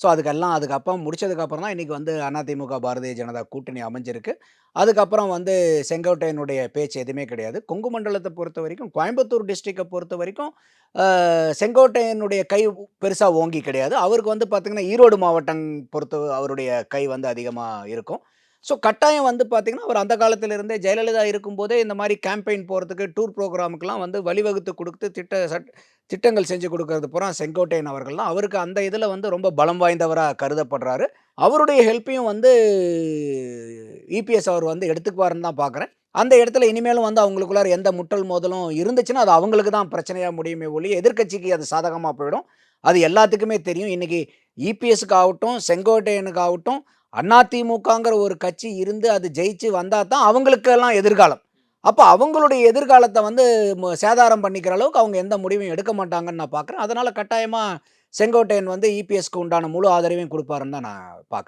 So அதுக்கெல்லாம் அதுக்கப்புறம் முடிச்சதுக்கப்புறம் தான் இன்றைக்கி வந்து அதிமுக பாரதிய ஜனதா கூட்டணி அமைஞ்சிருக்கு. அதுக்கப்புறம் வந்து செங்கோட்டையனுடைய பேச்சு எதுவுமே கிடையாது. கொங்கு மண்டலத்தை பொறுத்த வரைக்கும் கோயம்புத்தூர் டிஸ்ட்ரிக்டை பொறுத்த வரைக்கும் செங்கோட்டையனுடைய கை பெருசாக ஓங்கி கிடையாது. அவருக்கு வந்து பார்த்திங்கன்னா ஈரோடு மாவட்டம் பொறுத்த அவருடைய கை வந்து அதிகமாக இருக்கும். ஸோ கட்டாயம் வந்து பார்த்திங்கன்னா அவர் அந்த காலத்திலிருந்தே ஜெயலலிதா இருக்கும்போதே இந்த மாதிரி கேம்பெயின் போகிறதுக்கு டூர் ப்ரோக்ராமுக்கெல்லாம் வந்து வழிவகுத்து கொடுத்து திட்ட சட் திட்டங்கள் செஞ்சு கொடுக்கறது பூரா செங்கோட்டையன் அவர்கள்லாம் அவருக்கு அந்த இதில் வந்து ரொம்ப பலம் வாய்ந்தவராக கருதப்படுறாரு. அவருடைய ஹெல்ப்பையும் வந்து இபிஎஸ் அவர் வந்து எடுத்துக்குவாருன்னு தான் பார்க்குறேன் அந்த இடத்துல இனிமேலும் வந்து அவங்களுக்குள்ளார எந்த முட்டல் மோதலும் இருந்துச்சுன்னா அது அவங்களுக்கு தான் பிரச்சனையாக முடியுமே ஒழிய எதிர்கட்சிக்கு அது சாதகமாக போயிடும். அது எல்லாத்துக்குமே தெரியும். இன்றைக்கி இபிஎஸ்க்கு ஆகட்டும் செங்கோட்டையனுக்கு ஆகட்டும் அதிமுகங்கிற ஒரு கட்சி இருந்து அது ஜெயிச்சு வந்தால் தான் அவங்களுக்கெல்லாம் எதிர்காலம். அப்போ அவங்களுடைய எதிர்காலத்தை வந்து சேதாரம் பண்ணிக்கிற அளவுக்கு அவங்க எந்த முடிவும் எடுக்க மாட்டாங்கன்னு நான் பார்க்குறேன் அதனால் கட்டாயமாக செங்கோட்டையன் வந்து இபிஎஸ்க்கு உண்டான முழு ஆதரவையும் கொடுப்பாருன்னு தான் நான் பார்க்குறேன்